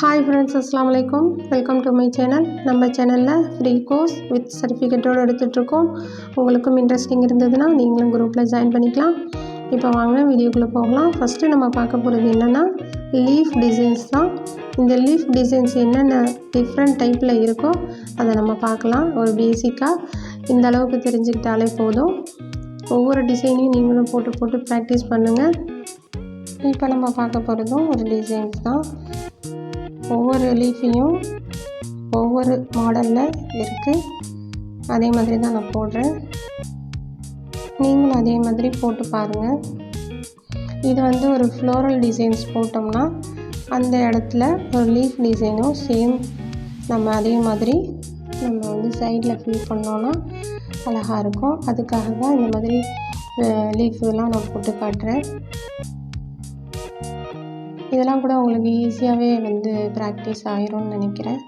Hi friends அஸ்லாம் வலைக்கம் welcome to my channel நம்ம சேனலில் ஃப்ரீ கோர்ஸ் வித் சர்டிஃபிகேட்டோடு எடுத்துகிட்ருக்கோம் உங்களுக்கும் இன்ட்ரெஸ்டிங் இருந்ததுன்னா நீங்களும் குரூப்பில் ஜாயின் பண்ணிக்கலாம். இப்போ வாங்க வீடியோக்குள்ளே போகலாம். ஃபஸ்ட்டு நம்ம பார்க்க போகிறது என்னென்னா லீஃப் டிசைன்ஸ் தான். இந்த லீஃப் டிசைன்ஸ் என்னென்ன டிஃப்ரெண்ட் டைப்பில் இருக்கோ அதை நம்ம பார்க்கலாம். ஒரு பேசிக்காக இந்த அளவுக்கு தெரிஞ்சுக்கிட்டாலே போதும். ஒவ்வொரு டிசைனையும் நீங்களும் போட்டு போட்டு ப்ராக்டிஸ் பண்ணுங்கள் இப்போ நம்ம பார்க்க போகிறதும் ஒரு டிசைன்ஸ் தான். ஒவ்வொரு லீஃபையும் ஒவ்வொரு மாடலில் இருக்குது அதே மாதிரி தான் நான் போடுறேன். நீங்களும் அதே மாதிரி போட்டு பாருங்கள் இது வந்து ஒரு ஃப்ளோரல் டிசைன்ஸ் போட்டோம்னா அந்த இடத்துல ஒரு லீஃப் டிசைனும் சேம் நம்ம அதே மாதிரி நம்ம வந்து சைடில் ஃபில் பண்ணோன்னா அழகாக இருக்கும். அதுக்காக தான் இந்த மாதிரி லீஃப்லாம் நான் போட்டு காட்டுறேன். இதெல்லாம் கூட உங்களுக்கு ஈஸியாகவே வந்து ப்ராக்டிஸ் ஆயிரும்னு நினைக்கிறேன்.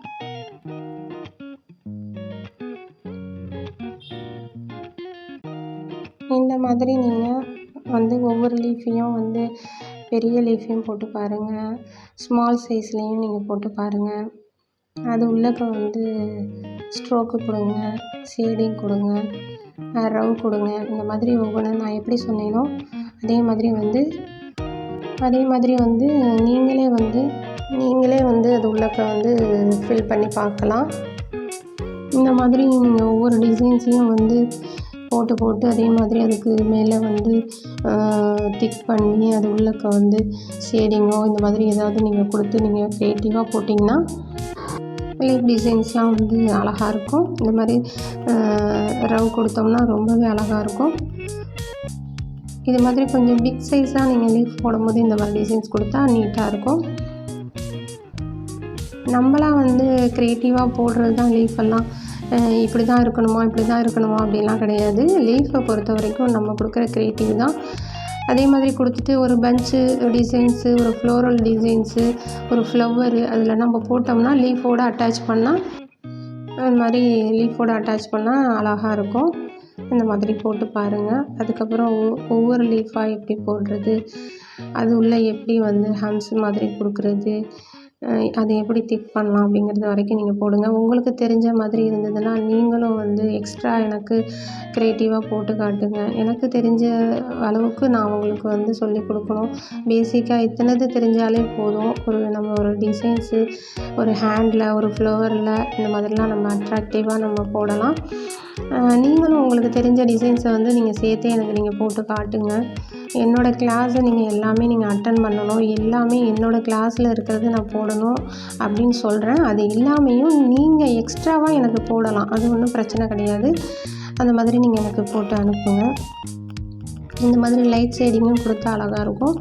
இந்த மாதிரி நீங்கள் வந்து ஒவ்வொரு லீஃபையும் வந்து பெரிய லீஃபையும் போட்டு பாருங்கள் ஸ்மால் சைஸ்லேயும் நீங்கள் போட்டு பாருங்கள் அது உள்ளக்க வந்து ஸ்ட்ரோக்கு கொடுங்க சீடிங் கொடுங்க ரவ் கொடுங்க. இந்த மாதிரி ஒவ்வொன்று நான் எப்படி சொன்னேனோ அதே மாதிரி வந்து அதே மாதிரி வந்து நீங்களே வந்து நீங்களே வந்து அது உள்ளக்க வந்து ஃபில் பண்ணி பார்க்கலாம். இந்த மாதிரி நீங்கள் ஒவ்வொரு டிசைன்ஸையும் வந்து போட்டு போட்டு அதே மாதிரி அதுக்கு மேலே வந்து திக் பண்ணி அது உள்ளக்க வந்து ஷேடிங்கோ இந்த மாதிரி ஏதாவது நீங்கள் கொடுத்து நீங்கள் க்ரியேட்டிவாக போட்டிங்கன்னா லீஃப் டிசைன்ஸ்லாம் வந்து அழகாக இருக்கும். இந்த மாதிரி ரவ் கொடுத்தோம்னா ரொம்பவே அழகாக இருக்கும். இது மாதிரி கொஞ்சம் பிக் சைஸாக நீங்கள் லீஃப் போடும்போது இந்த மாதிரி டிசைன்ஸ் கொடுத்தா நீட்டாக இருக்கும். நம்மளாம் வந்து க்ரியேட்டிவாக போடுறது தான் லீஃப் எல்லாம் இப்படி தான் இருக்கணுமா இப்படி தான் இருக்கணுமா அப்படிலாம் கிடையாது. லீஃபை பொறுத்த வரைக்கும் நம்ம கொடுக்குற க்ரியேட்டிவ் தான். அதே மாதிரி கொடுத்துட்டு ஒரு பஞ்சு டிசைன்ஸு ஒரு ஃப்ளோரல் டிசைன்ஸு ஒரு ஃப்ளவரு அதில் நம்ம போட்டோம்னா லீஃபோடு அட்டாச் பண்ணால் அது மாதிரி லீஃபோடு அட்டாச் பண்ணால் அழகாக இருக்கும். இந்த மாதிரி போட்டு பாருங்கள் அதுக்கப்புறம் ஒவ்வொரு லீஃபாக எப்படி போடுறது? அது உள்ளே எப்படி வந்து ஹம்ஸ் மாதிரி கொடுக்குறது? அதை எப்படி திக் பண்ணலாம் அப்படிங்கிறது வரைக்கும் நீங்கள் போடுங்க. உங்களுக்கு தெரிஞ்ச மாதிரி இருந்ததுன்னா நீங்களும் வந்து எக்ஸ்ட்ரா எனக்கு க்ரியேட்டிவாக போட்டு காட்டுங்க. எனக்கு தெரிஞ்ச அளவுக்கு நான் உங்களுக்கு வந்து சொல்லிக் கொடுக்கணும். பேசிக்காக இத்தனது தெரிஞ்சாலே போதும். ஒரு நம்ம ஒரு டிசைன்ஸு ஒரு ஹேண்டில் ஒரு ஃப்ளவரில் இந்த மாதிரிலாம் நம்ம அட்ராக்டிவாக நம்ம போடலாம். நீங்களும் உங்களுக்கு தெரிஞ்ச டிசைன்ஸை வந்து நீங்கள் சேர்த்தே எனக்கு நீங்கள் போட்டு காட்டுங்க. என்னோடய கிளாஸை நீங்கள் எல்லாமே நீங்கள் அட்டன் பண்ணணும். எல்லாமே என்னோடய கிளாஸில் இருக்கிறது நான் போடணும் அப்படின்னு சொல்கிறேன் அது எல்லாமையும் நீங்கள் எக்ஸ்ட்ராவாக எனக்கு போடலாம். அது ஒன்றும் பிரச்சனை கிடையாது. அந்த மாதிரி நீங்கள் எனக்கு போட்டு அனுப்புங்க. இந்த மாதிரி லைட் ஷேடிங்கும் கொடுத்தா அழகாக இருக்கும்.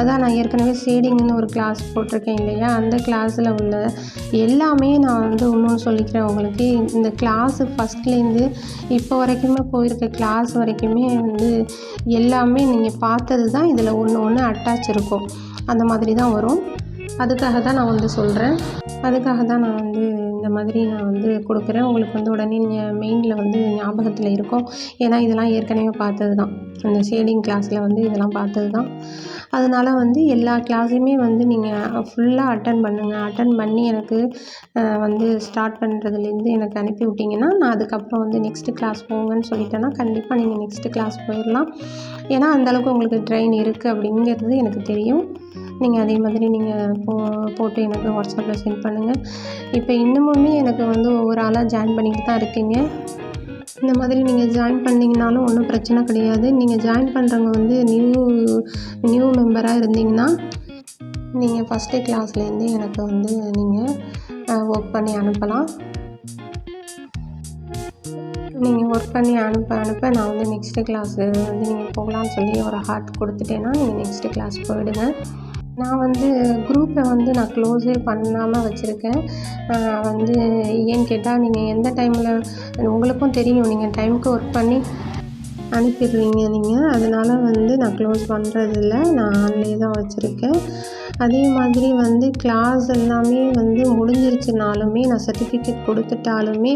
அதான் நான் ஏற்கனவே ஷேடிங்னு ஒரு கிளாஸ் போட்டிருக்கேன் இல்லையா? அந்த கிளாஸில் உள்ள எல்லாமே நான் வந்து இன்னொன்று சொல்லிக்கிறேன் உங்களுக்கு. இந்த கிளாஸு ஃபஸ்ட்லேருந்து இப்போ வரைக்குமே போயிருக்க கிளாஸ் வரைக்குமே வந்து எல்லாமே நீங்கள் பார்த்தது தான் இதில் ஒன்று ஒன்று அட்டாச் இருக்கும். அந்த மாதிரி தான் வரும். அதுக்காக தான் நான் வந்து சொல்கிறேன் அதுக்காக தான் நான் வந்து இந்த மாதிரி நான் வந்து கொடுக்குறேன். உங்களுக்கு வந்து உடனே மெயினில் வந்து ஞாபகத்தில் இருக்கும். ஏன்னா இதெல்லாம் ஏற்கனவே பார்த்தது தான் அந்த ஷேடிங் கிளாஸில் வந்து இதெல்லாம் பார்த்தது தான் அதனால் வந்து எல்லா கிளாஸையுமே வந்து நீங்கள் ஃபுல்லாக அட்டன் பண்ணுங்கள் அட்டன் பண்ணி எனக்கு வந்து ஸ்டார்ட் பண்ணுறதுலேருந்து எனக்கு அனுப்பி விட்டிங்கன்னா நான் அதுக்கப்புறம் வந்து நெக்ஸ்ட்டு கிளாஸ் போங்கன்னு சொல்லிட்டேன்னா கண்டிப்பாக நீங்கள் நெக்ஸ்ட்டு கிளாஸ் போயிடலாம் ஏன்னா அந்தளவுக்கு உங்களுக்கு ட்ரெயின் இருக்குது அப்படிங்கிறது எனக்கு தெரியும். நீங்கள் அதே மாதிரி நீங்கள் போ போட்டு எனக்கு வாட்ஸ்அப்பில் சென்ட் பண்ணுங்கள் இப்போ இன்னமுமே எனக்கு வந்து ஒவ்வொரு ஆளாக ஜாயின் பண்ணிக்கிட்டு தான் இருக்கீங்க. இந்த மாதிரி நீங்கள் ஜாயின் பண்ணிங்கனாலும் ஒன்றும் பிரச்சனை கிடையாது. நீங்கள் ஜாயின் பண்ணுறவங்க வந்து நியூ நியூ மெம்பராக இருந்தீங்கன்னா நீங்கள் ஃபஸ்ட்டு கிளாஸ்லேருந்து எனக்கு வந்து நீங்கள் ஒர்க் பண்ணி அனுப்பலாம். நீங்கள் ஒர்க் பண்ணி அனுப்ப அனுப்ப நான் வந்து நெக்ஸ்ட்டு கிளாஸு வந்து நீங்கள் போகலான்னு சொல்லி ஒரு ஹார்ட் கொடுத்துட்டேன்னா நீங்கள் நெக்ஸ்ட்டு கிளாஸ் போயிடுங்க. நான் வந்து குரூப்பை வந்து நான் க்ளோஸே பண்ணாமல் வச்சுருக்கேன். வந்து ஏன்னு கேட்டால் நீங்கள் எந்த டைமில் உங்களுக்கும் தெரியும் நீங்கள் டைமுக்கு ஒர்க் பண்ணி அனுப்பிடுவீங்க நீங்கள் அதனால் வந்து நான் க்ளோஸ் பண்ணுறதில்ல நான் ஆன்லேயே தான் வச்சுருக்கேன். அதே மாதிரி வந்து கிளாஸ் எல்லாமே வந்து முடிஞ்சிருச்சுனாலுமே நான் சர்டிஃபிகேட் கொடுத்துட்டாலுமே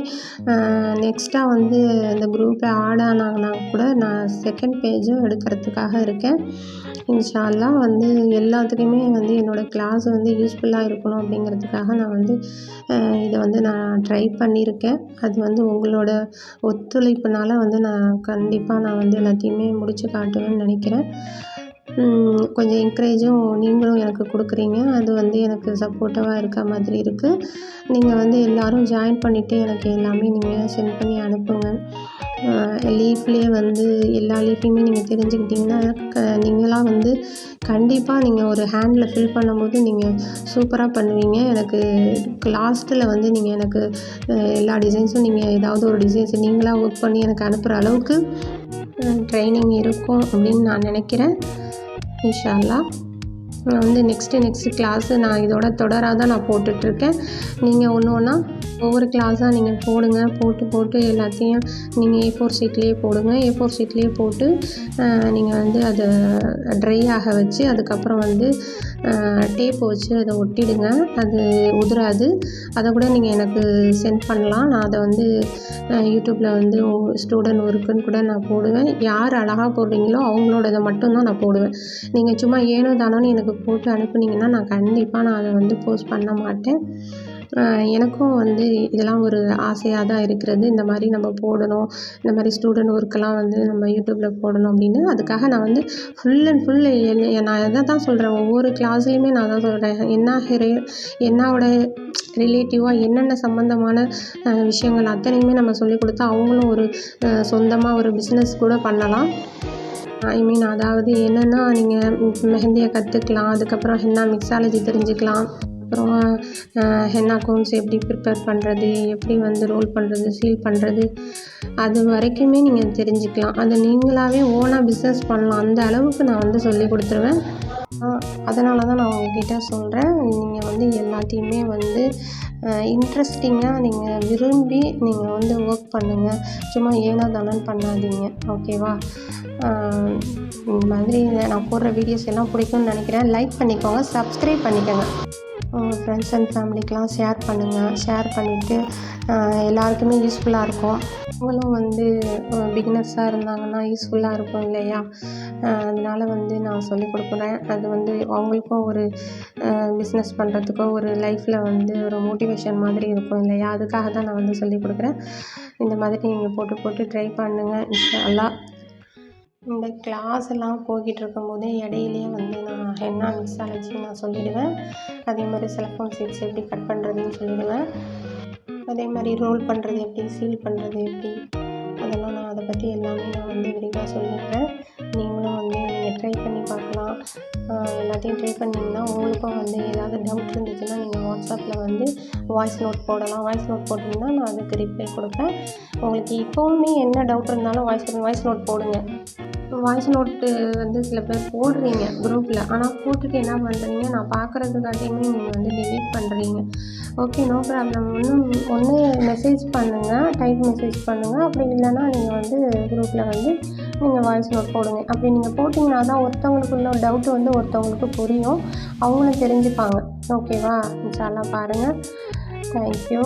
நெக்ஸ்ட்டாக வந்து இந்த குரூப்பில் ஆட் ஆனாங்கன்னா கூட நான் செகண்ட் பேஜும் எடுக்கிறதுக்காக இருக்கேன். இன்ஷால்லா வந்து எல்லாத்துக்குமே வந்து என்னோடய கிளாஸ் வந்து யூஸ்ஃபுல்லாக இருக்கணும் அப்படிங்கிறதுக்காக நான் வந்து இதை வந்து நான் ட்ரை பண்ணியிருக்கேன். அது வந்து உங்களோட ஒத்துழைப்புனால வந்து நான் கண்டிப்பாக நான் வந்து எல்லாத்தையுமே முடித்து காட்டுவேன்னு நினைக்கிறேன். கொஞ்சம் என்கரேஜும் நீங்களும் எனக்கு கொடுக்குறீங்க. அது வந்து எனக்கு சப்போர்ட்டிவாக இருக்க மாதிரி இருக்குது நீங்கள் வந்து எல்லோரும் ஜாயின் பண்ணிவிட்டு எனக்கு எல்லாமே நீங்கள் சென்ட் பண்ணி அனுப்புங்க. லீஃப்லேயே வந்து எல்லா லீஃபையுமே நீங்கள் தெரிஞ்சுக்கிட்டிங்கன்னா க நீங்களாக வந்து கண்டிப்பாக நீங்கள் ஒரு ஹேண்டில் ஃபில் பண்ணும்போது நீங்கள் சூப்பராக பண்ணுவீங்க. எனக்கு லாஸ்ட்டில் வந்து நீங்கள் எனக்கு எல்லா டிசைன்ஸும் நீங்கள் ஏதாவது ஒரு டிசைன்ஸ் நீங்களாக ஒர்க் பண்ணி எனக்கு அனுப்புகிற அளவுக்கு ட்ரைனிங் இருக்கும் அப்படின்னு நான் நினைக்கிறேன். இன்ஷா அல்லாஹ் நான் வந்து நெக்ஸ்ட்டு நெக்ஸ்ட்டு கிளாஸு நான் இதோட தொடராக தான் நான் போட்டுட்ருக்கேன். நீங்கள் ஒன்று ஒன்றா ஒவ்வொரு கிளாஸாக நீங்கள் போடுங்க. போட்டு போட்டு எல்லாத்தையும் நீங்கள் ஏ ஃபோர் ஷீட்லேயே போடுங்க. ஏ ஃபோர் ஷீட்லேயே போட்டு நீங்கள் வந்து அதை ட்ரை ஆக வச்சு அதுக்கப்புறம் வந்து டேப் வச்சு அதை ஒட்டிடுங்க. அது உதிராது. அதை கூட நீங்கள் எனக்கு சென்ட் பண்ணலாம். நான் அதை வந்து யூடியூப்பில் வந்து ஸ்டூடெண்ட் ஒர்க்குன்னு கூட நான் போடுவேன். யார் அழகாக போடுறீங்களோ அவங்களோட இதை மட்டும்தான் நான் போடுவேன். நீங்கள் சும்மா ஏனோ தானோன்னு எனக்கு போட்டு அனுப்புனீங்கன்னா நான் கண்டிப்பாக நான் அதை வந்து போஸ்ட் பண்ண மாட்டேன். எனக்கும் வந்து இதெல்லாம் ஒரு ஆசையாக தான் இருக்கிறது. இந்த மாதிரி நம்ம போடணும். இந்த மாதிரி ஸ்டூடெண்ட் ஒர்க்கெல்லாம் வந்து நம்ம யூடியூப்பில் போடணும் அப்படின்னு. அதுக்காக நான் வந்து ஃபுல் அண்ட் ஃபுல் நான் எதை தான் சொல்கிறேன் ஒவ்வொரு கிளாஸ்லேயுமே நான் தான் சொல்கிறேன் என்ன ஹெரே என்னோட ரிலேட்டிவாக என்னென்ன சம்மந்தமான விஷயங்கள் அத்தனையுமே நம்ம சொல்லிக் கொடுத்தா அவங்களும் ஒரு சொந்தமாக ஒரு பிஸ்னஸ் கூட பண்ணலாம். ஐ மீன் அதாவது என்னென்னா நீங்கள் மெஹந்தியை கற்றுக்கலாம் அதுக்கப்புறம் ஹென்னா மிக்ஸாலஜி தெரிஞ்சுக்கலாம். அப்புறம் ஹென்னா கோன்ஸ் எப்படி ப்ரிப்பேர் பண்ணுறது எப்படி வந்து ரோல் பண்ணுறது சீல் பண்ணுறது அது வரைக்குமே நீங்கள் தெரிஞ்சுக்கலாம். அதை நீங்களாகவே ஓனாக பிஸ்னஸ் பண்ணலாம். அந்த அளவுக்கு நான் வந்து சொல்லி கொடுத்துருவேன். அதனால தான் நான் உங்ககிட்ட சொல்கிறேன் நீங்கள் வந்து எல்லாத்தையுமே வந்து இன்ட்ரெஸ்டிங்காக நீங்கள் விரும்பி நீங்கள் வந்து ஒர்க் பண்ணுங்கள் சும்மா ஏனோ தானோன்னு பண்ணாதீங்க. ஓகேவா இந்த மாதிரி நான் போடுற வீடியோஸ் எல்லாம் பிடிக்கும்னு நினைக்கிறேன். லைக் பண்ணிக்கோங்க சப்ஸ்கிரைப் பண்ணிக்கோங்க. உங்கள் ஃப்ரெண்ட்ஸ் அண்ட் ஃபேமிலிக்கெலாம் ஷேர் பண்ணுங்கள் ஷேர் பண்ணிவிட்டு எல்லாருக்குமே யூஸ்ஃபுல்லாக இருக்கும். அவங்களும் வந்து பிகினர்ஸாக இருந்தாங்கன்னா யூஸ்ஃபுல்லாக இருக்கும் இல்லையா? அதனால் வந்து நான் சொல்லிக் கொடுக்குறேன். அது வந்து அவங்களுக்கும் ஒரு பிஸ்னஸ் பண்ணுறதுக்கோ ஒரு லைஃப்பில் வந்து ஒரு மோட்டிவேஷன் மாதிரி இருக்கும் இல்லையா? அதுக்காக தான் நான் வந்து சொல்லிக் கொடுக்குறேன். இந்த மாதிரி நீங்கள் போட்டு போட்டு ட்ரை பண்ணுங்கள் இன்ஷா இந்த கிளாஸ் எல்லாம் போய்கிட்டு இருக்கும்போதே இடையிலேயே வந்து நான் ஹென்னா மிக்ஸாலஜி நான் சொல்லிவிடுவேன் அதே மாதிரி செல்ஃபோன் சீட்ஸ் எப்படி கட் பண்ணுறதுன்னு சொல்லிவிடுவேன் அதே மாதிரி ரோல் பண்ணுறது எப்படி சீல் பண்ணுறது எப்படி அதெல்லாம் நான் அதை பற்றி எல்லாமே நான் வந்து விரிவாக சொல்லிடுறேன். நீங்களும் வந்து நீங்கள் ட்ரை பண்ணி பார்க்கலாம். எல்லாத்தையும் ட்ரை பண்ணிங்கன்னா உங்களுக்கும் வந்து ஏதாவது டவுட் இருந்துச்சுன்னா நீங்கள் வாட்ஸ்அப்பில் வந்து வாய்ஸ் நோட் போடலாம். வாய்ஸ் நோட் போட்டிங்கன்னா நான் அதுக்கு ரிப்ளை கொடுப்பேன். உங்களுக்கு இப்போவுமே என்ன டவுட் இருந்தாலும் வாய்ஸ் வாய்ஸ் நோட் போடுங்க. வாய்ஸ் நோட்டு வந்து சில பேர் போடுறீங்க குரூப்பில் ஆனால் போட்டுட்டு என்ன பண்ணுறீங்க நான் பார்க்குறதுக்காட்டியுமே நீங்கள் வந்து டெலீட் பண்ணுறீங்க ஓகே நோ ப்ராப்ளம் ஒன்றும் ஒன்று மெசேஜ் பண்ணுங்கள் டைப் மெசேஜ் பண்ணுங்கள் அப்படி இல்லைன்னா நீங்கள் வந்து குரூப்பில் வந்து நீங்கள் வாய்ஸ் நோட் போடுங்க. அப்படி நீங்கள் போட்டிங்கன்னா தான் ஒருத்தவங்களுக்குள்ள டவுட்டு வந்து ஒருத்தவங்களுக்கு புரியும். அவங்களும் தெரிஞ்சுப்பாங்க. ஓகேவா இன்ஷால்லாம் பாருங்கள் தேங்க்யூ